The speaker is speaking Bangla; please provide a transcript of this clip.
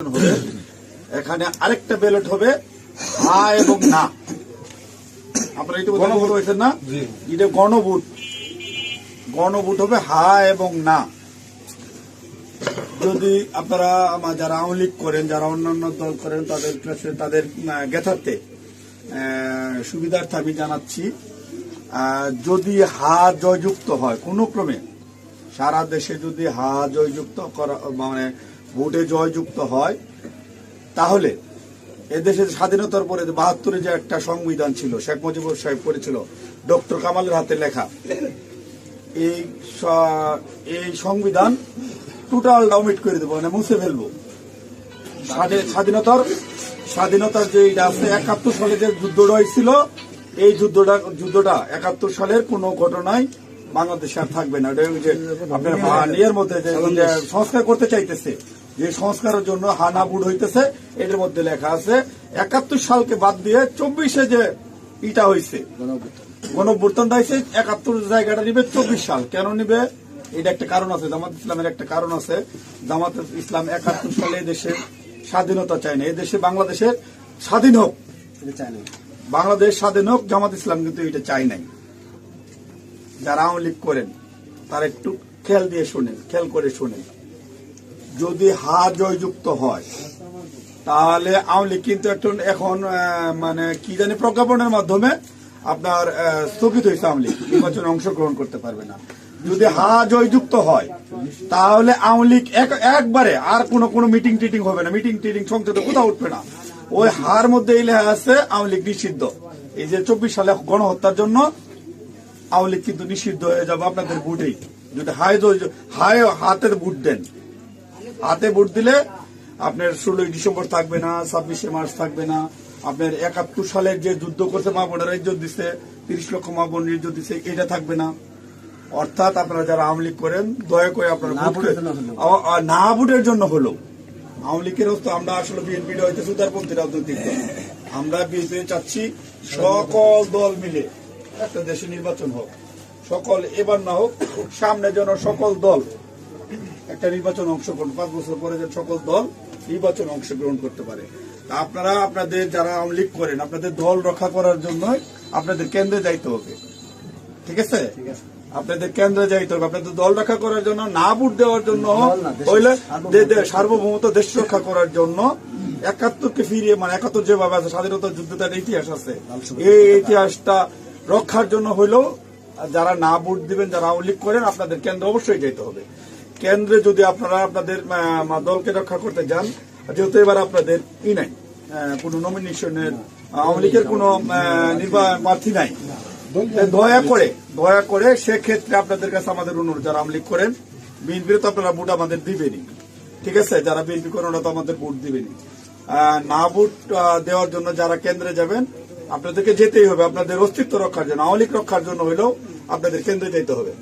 হবে এখানে আরেকটা ব্যালট হবে হা এবং না। আপনারা এটা গণভোট। না? এটা গণভোট। গণভোট হবে হা এবং না। যদি আপনারা যারা আওয়ামী লীগ করেন যারা অন্যান্য দল করেন তাদের কাছে তাদের আহ, সুবিধার্থে আমি জানাচ্ছি যদি হা জয়যুক্ত হয় কোনো ক্রমে সারা দেশে যদি হা জয়যুক্ত করা মানে ভোটে জয়যুক্ত হয়। তাহলে এদেশের স্বাধীনতার পরে বাহাত্তরে যে একটা সংবিধান ছিল, শেখ মুজিবুর সাহেব করেছিল, ডক্টর কামালের হাতে লেখা, এই এই সংবিধান টোটাল ডাউমিট করে দেবো মানে মুছে ফেলব। স্বাধী- স্বাধীনতার স্বাধীনতার যে আছে, একাত্তর সালে যে যুদ্ধটা হয়েছিল এই যুদ্ধটা যুদ্ধটা একাত্তর সালের কোন ঘটনায় বাংলাদেশে আর থাকবে না। যে আপনার ইয়ের মধ্যে যে সংস্কার করতে চাইতেছে যে সংস্কারের জন্য হানা বুড হইতেছে এটার মধ্যে লেখা আছে একাত্তর সালকে বাদ দিয়ে চব্বিশে যে ইটা হয়েছে গণভ্যুত্থানটা হয়েছে একাত্তর জায়গাটা নিবে চব্বিশ সাল। কেন নিবে? এটা একটা কারণ আছে জামাত ইসলামের একটা কারণ আছে। জামাত ইসলাম একাত্তর সালে দেশে স্বাধীনতা চায় না। এদেশে বাংলাদেশের স্বাধীন হোক। বাংলাদেশ স্বাধীন হোক জামাত ইসলাম কিন্তু এটা চাই নাই। যারা আওয়ামী লীগ করেন, তারা একটু খেয়াল দিয়ে শোনেন খেয়াল করে শোনেন। যদি হা জয়যুক্ত হয়, তাহলে আওয়ামী লীগ কিন্তু একটু এখন মানে কি জানি প্রজ্ঞাপনের মাধ্যমে আপনার স্থগিত হয়েছে আওয়ামী লীগ, নির্বাচনে অংশগ্রহণ করতে পারবে না। যদি হা জয়যুক্ত হয়, তাহলে আওয়ামী লীগ এক- একবারে আর কোনো কোনো মিটিং টিটিং হবে না। মিটিং টিটিং সংসদে কোথাও উঠবে না। ওই হার মধ্যে এই লেখা আছে, আওয়ামী লীগ নিষিদ্ধ। এই যে চব্বিশ সালে গণহত্যার জন্য আওয়ামী লীগ কিন্তু নিষিদ্ধ হয়ে যাবে আপনাদের ভোটেই। যদি হাই জয়- হাই হাতের বুট দেন। হাতে বুট দিলে আপনার ষোলোই ডিসেম্বর থাকবে না ছাব্বিশে মার্চ থাকবে না। আপনার একাত্তর সালের যে যুদ্ধ করছে মা বোনেরা ইজ্জত দিচ্ছে তিরিশ লক্ষ মা বোন ইজ্জত দিচ্ছে এটা থাকবে না। অর্থাৎ আপনারা যারা আওয়ামী লীগ করেন দয়া করে আপনারা না ভোটের জন্য হলো। আওয়ামী লীগের তো আমরা আসলে বিএনপি হইতে সুদারপন্থী রাজনৈতিক দল। আমরা বিএনপি চাচ্ছি সকল দল মিলে একটা দেশে নির্বাচন হোক সকল এবার না হোক সামনে যেন সকল দল একটা নির্বাচন অংশগ্রহণ পাঁচ বছর পরে যে সকল দল নির্বাচন অংশগ্রহণ করতে পারে। আপনারা আপনাদের যারা আওয়ামী লীগ করেন আপনাদের দল রক্ষা করার জন্য আপনাদের কেন্দ্রে যাইতে হবে। ঠিক আছে? আপনাদের কেন্দ্রে যাইতে হবে। আপনাদের দল রক্ষা করার জন্য না ভোট দেওয়ার জন্য হইলে সার্বভৌমত্ব দেশ রক্ষা করার জন্য একাত্তরকে ফিরিয়ে মানে একাত্তর যেভাবে আছে স্বাধীনতা যুদ্ধ তার ইতিহাস আছে। এই ইতিহাসটা রক্ষার জন্য হইলেও যারা না ভোট দিবেন যারা লীগ করেন আপনাদের কেন্দ্রে অবশ্যই যেতে হবে। কেন্দ্রে যদি আপনারা আপনাদের দলকে রক্ষা করতে যান যেহেতু এবার আপনাদের ই নাই কোনো নমিনেশনের আওয়ামী লীগের কোনো প্রার্থী নাই। দয়া করে দয়া করে সেক্ষেত্রে আপনাদের কাছে আমাদের অনুরোধ যারা আওয়ামী লীগ করেন বিএনপির তো আপনারা ভোট আমাদের দিবেনই। ঠিক আছে? যারা বিএনপি করেন ওরা তো আমাদের ভোট দিবেনই। আহ, না ভোট দেওয়ার জন্য যারা কেন্দ্রে যাবেন আপনাদেরকে যেতেই হবে, আপনাদের অস্তিত্ব রক্ষার জন্য, আওয়ামী রক্ষার জন্য হইলেও আপনাদের কেন্দ্রে যেতে হবে।